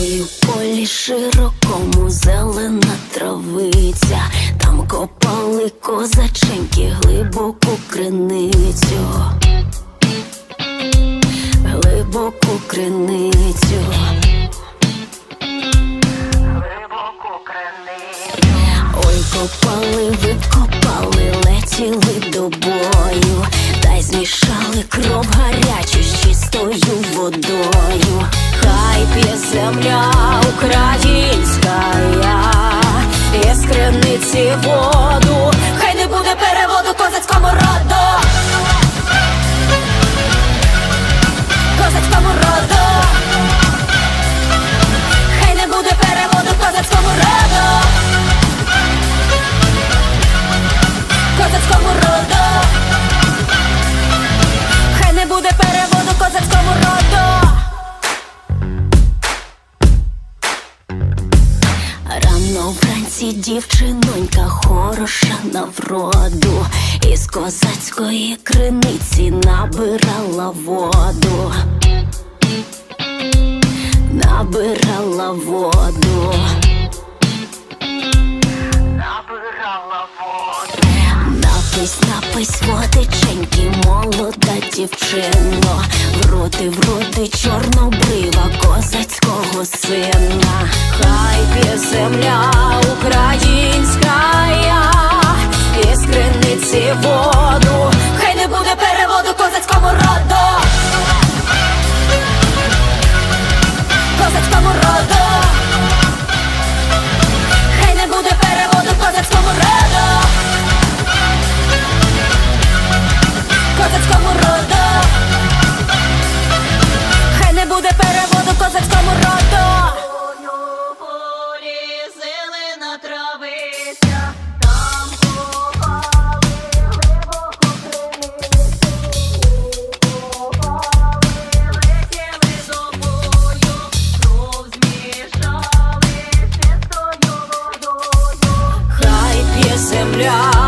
полі широкому зелена травиця, там копали козаченьки глибоку криницю, глибоку криницю. Ой, копали, викопали, летіли до бою, та й змішали кров гарячу з чистою водою. Криниці воду, Вранці дівчинонька хороша на вроду, із козацької криниці набирала воду, набирала воду. Напись, напись водиченьки, молода дівчино, вроди, вроди чорнобрива земля.